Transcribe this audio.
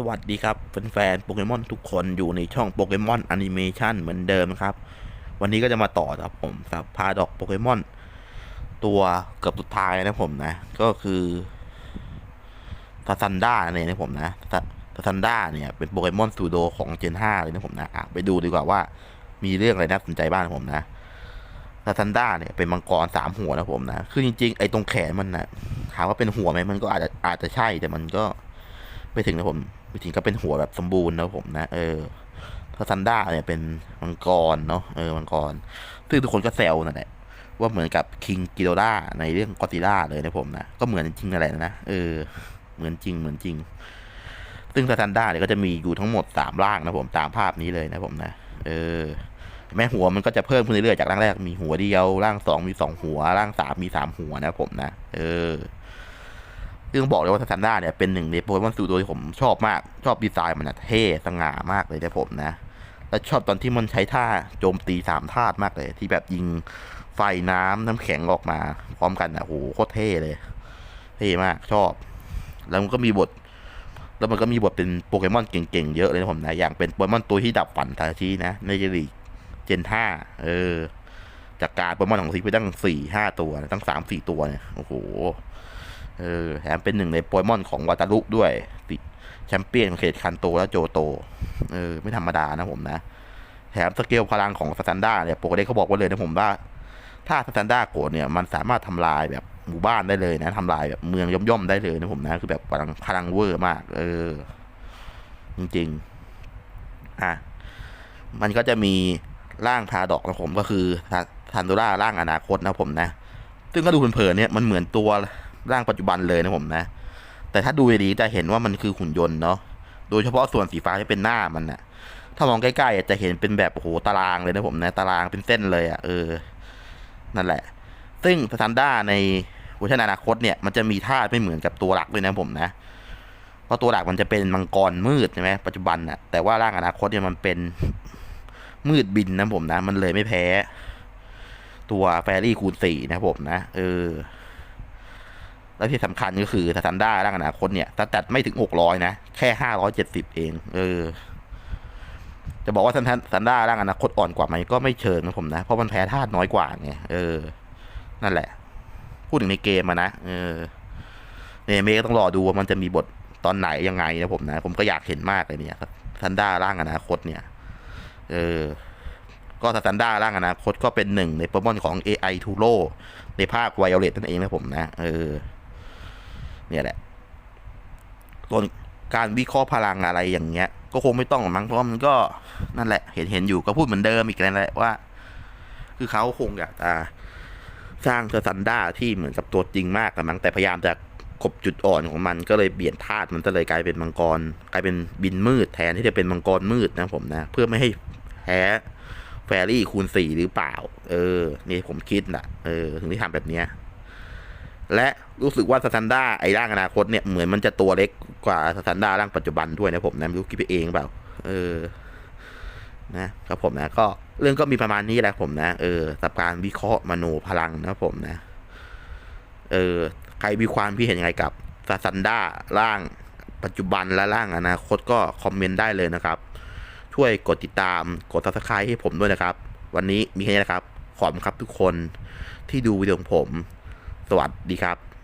สวัสดีครับแฟนๆโปเกมอนทุกคนอยู่ในช่องโปเกมอนแอนิเมชันเหมือนเดิมครับ วันนี้ก็จะมาต่อครับผมกับพาดอกโปเกมอนตัวเกือบสุดท้ายนะผมนะ ก็คือซาซันด้าเนี่ยนะผมนะซาซันด้าเนี่ยเป็นโปเกมอนซูโดของเจน5เลยนะผมนะอะไปดูดีกว่าว่ามีเรื่องอะไรน่าสนใจบ้างนะผมนะซาซันด้าเนี่ยเป็นมังกรสามหัวนะผมนะคือจริงๆไอ้ตรงแขนมันนะถามว่าเป็นหัวไหมมันก็อาจจะอาจจะใช่แต่มันก็ไม่ถึงนะผม ไม่ถึงก็เป็นหัวแบบสมบูรณ์นะผมนะเออถ้าซันด้าเนี่ยเป็นมังกรเนาะเออมังกร ซึ่งทุกคนก็แซวนั่นแหละว่าเหมือนกับคิงกิโดล่าในเรื่องกอซิล่าเลยนะผมนะก็เหมือนจริงนั่นแหละนะเออ เหมือนจริงเหมือนจริง ซึ่งซันด้าเนี่ยก็จะมีอยู่ทั้งหมดสามร่างนะผมตามภาพนี้เลยนะผมนะเออแม่หัวมันก็จะเพิ่มขึ้นเรื่อยๆจากร่างแรกมีหัวเดียวร่างสองมีสองหัวร่างสามมีสามหัวนะผมนะเออ ซึ่งบอกเลยว่าซันด้าเนี่ยเป็นหนึ่งในโปเกมอนสูตัวที่ผมชอบมาก ชอบดีไซน์มันนะเท่สง่ามากเลยนะผมนะ และชอบตอนที่มันใช้ท่าโจมตีสามธาตุมากเลย ที่แบบยิงไฟน้ำน้ำแข็งออกมา พร้อมกันนะโหโคตรเท่เลย เท่มากชอบ แล้วมันก็มีบท แล้วมันก็มีบทเป็นโปเกมอนเก่งๆเยอะเลยนะผมนะ อย่างเป็นโปเกมอนตัวที่ดับฝันทาชีนะในเจลีเจนห้าเออ จากการโปเกมอนของซีไปตั้งสี่ห้าตัว ตั้งสามสี่ตัวเนี่ยโอ้โห เออแถมเป็นหนึ่งในโปเกมอนของวาตารุด้วยติแชมเปี้ยนของเขตคันโตและโจโต เออ ไม่ธรรมดานะผมนะ แถมสเกลพลังของสแตนด้าเนี่ยโปเกเด็กเขาบอกไว้เลยนะผมว่า ถ้าสแตนด้าโกรธเนี่ยมันสามารถทำลายแบบหมู่บ้านได้เลยนะทำลายแบบเมืองย่อมๆได้เลยนะผมนะ คือแบบพลังพลังเวอร์มาก เออ จริงๆ อะ มันก็จะมีร่างพาดอกนะผมก็คือทันโดราร่างอนาคตนะผมนะ ซึ่งก็ดูเผินๆเนี่ยมันเหมือนตัว ร่างปัจจุบันเลยนะผมนะ แต่ถ้าดูดีจะเห็นว่ามันคือหุ่นยนต์เนาะโดยเฉพาะส่วนสีฟ้าที่เป็นหน้ามันนะ่ะถ้ามองใกล้ๆจะเห็นเป็นแบบโอ้โหตารางเลยนะผมนะตารางเป็นเส้นเลยอะ่ะเออ นั่นแหละ ซึ่งสแตนด้าในเวอร์ชันอนาคตเนี่ยมันจะมีท่าไม่เหมือนกับตัวหลักเลยนะผมนะเพราะตัวหลักมันจะเป็นมังกรมืดใช่ไหมปัจจุบันน่ะแต่ว่าร่างอนาคตเนี่ยมันเป็นมืดบินนะผมนะ มันเลยไม่แพ้ ตัวแฟรี่คูณสี่นะผมนะ เออ แล้วที่สำคัญก็คือสแตนด้าร่างอนาคตเนี่ยถ้าตัดไม่ถึงหกร้อยนะ แค่ห้าร้อยเจ็ดสิบเอง เออ จะบอกว่าสแตนด้าร่างอนาคตอ่อนกว่าไหมก็ไม่เชิงนะผมนะ เพราะมันแพ้ธาตุน้อยกว่าไงเออ นั่นแหละ พูดถึงในเกมอะนะเออในเมก็ต้องรอดูว่ามันจะมีบทตอนไหนยังไงนะผมนะ ผมก็อยากเห็นมากเลยเนี่ยซันด้าร่างอนาคตเนี่ย เออก็ซันด้าร่างอนาคตก็เป็นหนึ่งในโปรโมอนของ AI ทูโรในภาคไวโอเลตนั่นเองนะผมนะ เออ เนี่ยแหละส่วนการวิเคราะห์พลังอะไรอย่างเงี้ย ก็คงไม่ต้องมั้งเพราะมันก็นั่นแหละ เห็นเห็นอยู่ก็พูดเหมือนเดิมอีกแล้วแหละว่า คือเขาคงอยากจะสร้างเซอร์ซันด้าที่เหมือนกับตัวจริงมากแต่มั้งแต่พยายามจะกบจุดอ่อนของมันก็เลยเปลี่ยนธาตุมันก็เลยกลายเป็นมังกร กลายเป็นบินมืดแทนที่จะเป็นมังกรมืดนะผมนะ เพื่อไม่ให้แพ้แฟรี่คูณสี่หรือเปล่า เออ นี่ผมคิดนะเออ ถึงที่ทำแบบเนี้ย และรู้สึกว่าสแตนด้าไอ้ร่างอนาคตเนี่ยเหมือนมันจะตัวเล็กกว่าสแตนด้าร่างปัจจุบันด้วยนะผมนะไม่รู้คิดไปเองเปล่า เออ นะครับผมนะก็เรื่องก็มีประมาณนี้แหละผมนะเออสับการวิเคราะห์มโนพลังนะผมนะ เออใครมีความคิดเห็นยังไงกับซาซันด้าร่างปัจจุบันและร่างอนาคตก็คอมเมนต์ได้เลยนะครับ ช่วยกดติดตามกด subscribe ให้ผมด้วยนะครับ วันนี้มีแค่นี้นะครับ ขอบคุณครับทุกคนที่ดูวิดีโอของผม สวัสดีครับ